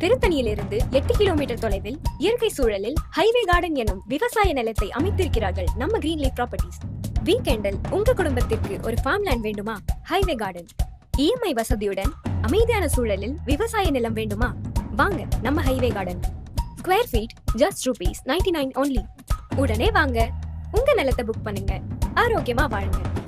திருத்தணியிலிருந்து எட்டு கிலோமீட்டர் தொலைவில் இயற்கை சூழலில் ஹைவே கார்டன் எனும் விவசாய நிலத்தை அமைத்திருக்கிறார்கள் நம்ம கிரீன்லீஃப் ப்ராப்பர்ட்டிஸ் வீக்கெண்டில் உங்க குடும்பத்திற்கு ஒரு ஃபார்ம் லேண்ட் வேண்டுமா ஹைவே கார்டன் இஎம்ஐ வசதியுடன் அமைதியான சூழலில் விவசாய நிலம் வேண்டுமா? வாங்க நம்ம highway garden square feet just rupees ninety nine only உடனே வாங்க உங்க நிலத்தை புக் பண்ணுங்க. ஆரோக்கியமா வாழுங்க.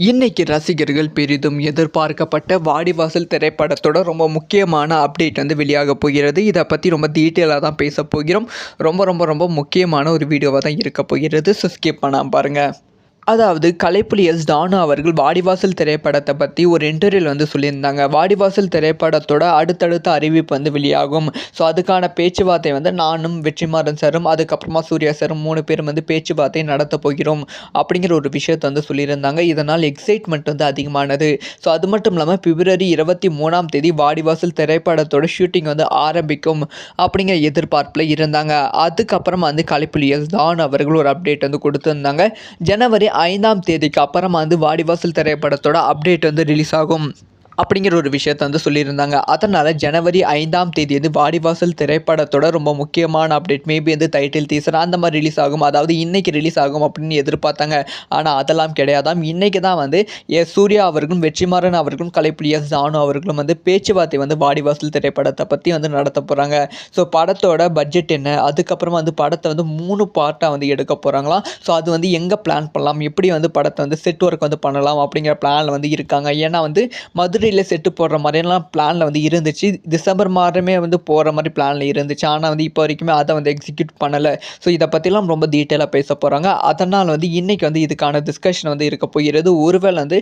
இன்னைக்கு ரசிகர்கள் பெரிதும் எதிர்பார்க்கப்பட்ட வாடிவாசல் திரைப்படத்தோட ரொம்ப முக்கியமான அப்டேட் வந்து வெளியாக போகிறது. இதை பற்றி ரொம்ப டீட்டெயிலாக தான் பேச போகிறோம். ரொம்ப ரொம்ப ரொம்ப முக்கியமான ஒரு வீடியோவாக தான் இருக்க போகிறது. ஸோ ஸ்கிப் பண்ணாமல் பாருங்கள் அதாவது கலைப்புலி எஸ் தானு அவர்கள் வாடிவாசல் திரைப்படத்தை பற்றி ஒரு இன்டர்வியூவில் வந்து சொல்லியிருந்தாங்க. வாடிவாசல் திரைப்படத்தோட அடுத்தடுத்த அறிவிப்பு வந்து வெளியாகும். ஸோ அதுக்கான பேச்சுவார்த்தை வந்து நானும் வெற்றிமாறன் சாரும் அதுக்கப்புறமா சூர்யா சாரும் மூணு பேரும் வந்து பேச்சுவார்த்தை நடத்த போகிறோம் அப்படிங்கிற ஒரு விஷயத்தை வந்து சொல்லியிருந்தாங்க. இதனால் எக்ஸைட்மெண்ட் வந்து அதிகமானது. ஸோ அது மட்டும் இல்லாமல் பிப்ரவரி இருபத்தி மூணாம் தேதி வாடிவாசல் திரைப்படத்தோட ஷூட்டிங் வந்து ஆரம்பிக்கும் அப்படிங்கிற எதிர்பார்ப்பில் இருந்தாங்க. அதுக்கப்புறமா வந்து கலைப்புலி எஸ் தான் அவர்கள் ஒரு அப்டேட் வந்து கொடுத்துருந்தாங்க. ஜனவரி ஐந்தாம் தேதிக்கு அப்புறமா வந்து வாடிவாசல் திரைப்படத்தோட அப்டேட் வந்து ரிலீஸ் ஆகும். அப்படிங்கிற ஒரு விஷயத்த வந்து சொல்லியிருந்தாங்க. அதனால் ஜனவரி ஐந்தாம் தேதி வந்து வாடிவாசல் திரைப்படத்தோட ரொம்ப முக்கியமான அப்டேட் மேபி வந்து டைட்டில் டீசர் அந்த மாதிரி ரிலீஸ் ஆகும். அதாவது இன்றைக்கி ரிலீஸ் ஆகும் அப்படின்னு எதிர்பார்த்தாங்க. ஆனால் அதெல்லாம் கிடையாதாம் இன்றைக்கி தான் வந்து ஏ சூர்யா அவர்களும் வெற்றிமாறன் அவர்களும் கலைப்புலி ஜானு அவர்களும் வந்து பேச்சுவார்த்தை வந்து வாடிவாசல் திரைப்படத்தை பற்றி வந்து நடத்த போகிறாங்க ஸோ படத்தோட பட்ஜெட் என்ன? அதுக்கப்புறமா வந்து படத்தை வந்து மூணு பார்ட்டாக வந்து எடுக்க போகிறாங்களாம் ஸோ அது வந்து எங்கே பிளான் பண்ணலாம்? எப்படி வந்து படத்தை வந்து செட் ஒர்க் வந்து பண்ணலாம்? அப்படிங்கிற பிளானில் வந்து இருக்காங்க. ஏன்னா வந்து மதுரை மதுரையில் செட்டு போடுற மாதிரியெல்லாம் பிளானில் வந்து இருந்துச்சு. டிசம்பர் மாதமே வந்து போகிற மாதிரி பிளானில் இருந்துச்சு. ஆனால் வந்து இப்போ வரைக்குமே அதை வந்து எக்ஸிக்யூட் பண்ணலை. ஸோ இதை பற்றிலாம் ரொம்ப டீட்டெயிலாக பேச போகிறாங்க அதனால் வந்து இன்றைக்கி வந்து இதுக்கான டிஸ்கஷன் வந்து இருக்க போகிறது. ஒருவேளை வந்து